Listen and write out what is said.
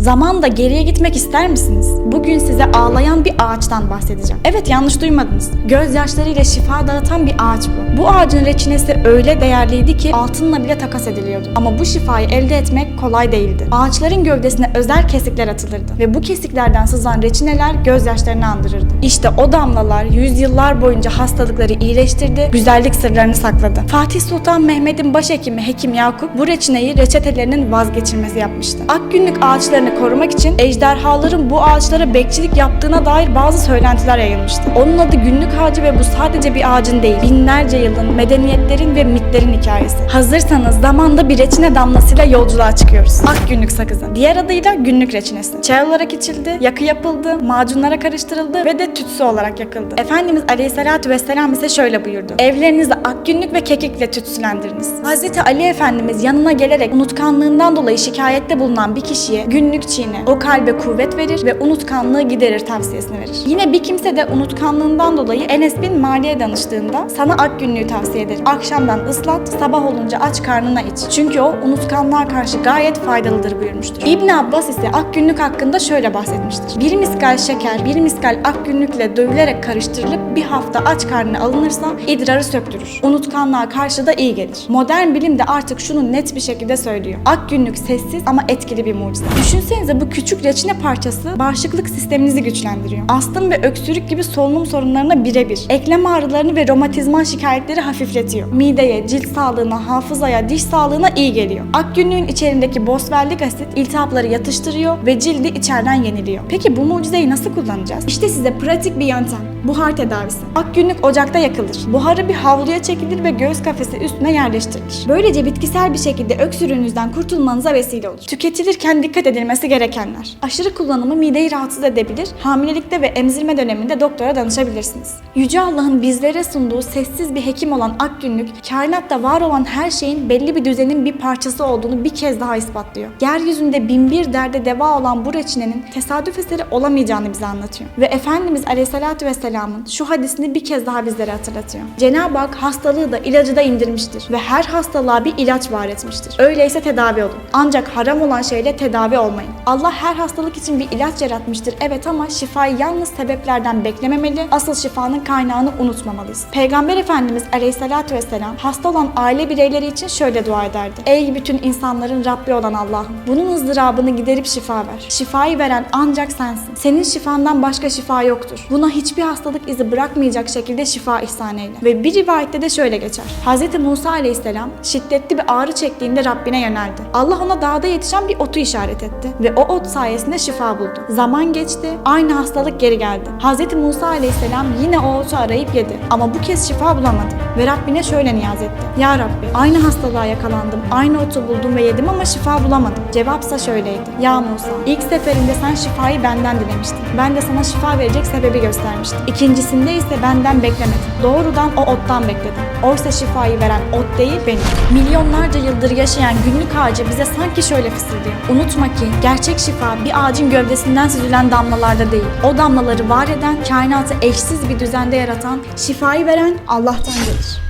Zamanda geriye gitmek ister misiniz? Bugün size ağlayan bir ağaçtan bahsedeceğim. Evet yanlış duymadınız. Gözyaşlarıyla şifa dağıtan bir ağaç bu. Bu ağacın reçinesi öyle değerliydi ki altınla bile takas ediliyordu. Ama bu şifayı elde etmek kolay değildi. Ağaçların gövdesine özel kesikler atılırdı ve bu kesiklerden sızan reçineler gözyaşlarını andırırdı. İşte o damlalar yüzyıllar boyunca hastalıkları iyileştirdi, güzellik sırlarını sakladı. Fatih Sultan Mehmet'in başhekimi Hekim Yakup bu reçineyi reçetelerinin vazgeçilmezi yapmıştı. Akgünlük ağaçlarını korumak için ejderhaların bu ağaçlara bekçilik yaptığına dair bazı söylentiler yayılmıştı. Onun adı günlük ağacı ve bu sadece bir ağacın değil, binlerce yılın, medeniyetlerin ve mitlerin hikayesi. Hazırsanız zamanda bir reçine damlasıyla yolculuğa çıkıyoruz. Akgünlük sakızı. Diğer adıyla günlük reçinesi. Çay olarak içildi, yakı yapıldı, macunlara karıştırıldı ve de tütsü olarak yakıldı. Efendimiz Aleyhisselatü Vesselam ise şöyle buyurdu. Evlerinizi akgünlük ve kekikle tütsülendiriniz. Hazreti Ali Efendimiz yanına gelerek unutkanlığından dolayı şikayette bulunan bir kişiye günlük çiğne, o kalbe kuvvet verir ve unutkanlığı giderir tavsiyesini verir. Yine bir kimse de unutkanlığından dolayı Enes bin Mali'ye danıştığında sana ak günlüğü tavsiye ederim. Akşamdan ıslat, sabah olunca aç karnına iç. Çünkü o unutkanlığa karşı gayet faydalıdır buyurmuştur. İbn Abbas ise ak günlük hakkında şöyle bahsetmiştir. Bir miskal şeker, bir miskal ak günlükle dövülerek karıştırılıp bir hafta aç karnına alınırsa idrarı söktürür. Unutkanlığa karşı da iyi gelir. Modern bilim de artık şunu net bir şekilde söylüyor. Ak günlük sessiz ama etkili bir mucize. Düşünsenize bu küçük reçine parçası bağışıklık sisteminizi güçlendiriyor. Astım ve öksürük gibi solunum sorunlarına birebir. Eklem ağrılarını ve romatizmal şikayetleri hafifletiyor. Mideye, cilt sağlığına, hafızaya, diş sağlığına iyi geliyor. Ak günlüğün içerisindeki bosvellik asit iltihapları yatıştırıyor ve cildi içeriden yeniliyor. Peki bu mucizeyi nasıl kullanacağız? İşte size pratik bir yöntem. Buhar tedavisi. Ak günlük ocakta yakılır. Buharı bir havluya çekilir ve göğüs kafesi üstüne yerleştirilir. Böylece bitkisel bir şekilde öksürüğünüzden kurtulmanıza vesile olur. Tüketilirken dikkat edilmesi gerekenler. Aşırı kullanımı mideyi rahatsız edebilir. Hamilelikte ve emzirme döneminde doktora danışabilirsiniz. Yüce Allah'ın bizlere sunduğu sessiz bir hekim olan ak günlük, kainatta var olan her şeyin belli bir düzenin bir parçası olduğunu bir kez daha ispatlıyor. Yeryüzünde bin bir derde deva olan bu reçinenin tesadüf eseri olamayacağını bize anlatıyor. Ve Efendimiz Aleyhisselatü Vesselam'ın şu hadisini bir kez daha bizlere hatırlatıyor. Cenab-ı Hak hastalığı da ilacı da indirmiştir ve her hastalığa bir ilaç var etmiştir. Öyleyse tedavi olun. Ancak haram olan şeyle tedavi olmayın. Allah her hastalık için bir ilaç yaratmıştır evet ama şifayı yalnız sebeplerden beklememeli, asıl şifanın kaynağını unutmamalıyız. Peygamber Efendimiz Aleyhisselatü Vesselam hasta olan aile bireyleri için şöyle dua ederdi. Ey bütün insanların Rabbi olan Allah'ım bunun ızdırabını giderip şifa ver. Şifayı veren ancak sensin. Senin şifandan başka şifa yoktur. Buna hiçbir hastalık izi bırakmayacak şekilde şifa ihsan eyle. Ve bir rivayette de şöyle geçer. Hz. Musa Aleyhisselam şiddetli bir ağrı çektiğinde Rabbine yöneldi. Allah ona dağda yetişen bir otu işaret etti ve o ot sayesinde şifa buldu. Zaman geçti, aynı hastalık geri geldi. Hz. Musa Aleyhisselam yine o otu arayıp yedi ama bu kez şifa bulamadı ve Rabbine şöyle niyaz etti. Ya Rabbi aynı hastalığa yakalandım, aynı otu buldum ve yedim ama şifa bulamadım. Cevapsa şöyleydi. Ya Musa ilk seferinde sen şifayı benden dilemiştin. Ben de sana şifa verecek sebebi göstermiştim. İkincisinde ise benden beklemedin. Doğrudan o ottan bekledim. Oysa şifayı veren ot değil benim. Milyonlarca yıldır yaşayan günlük ağacı bize sanki şöyle fısıldıyor. Unutma ki gerçek şifa bir ağacın gövdesinden süzülen damlalarda değil. O damlaları var eden, kainatı eşsiz bir düzende yaratan, şifayı veren Allah'tan gelir.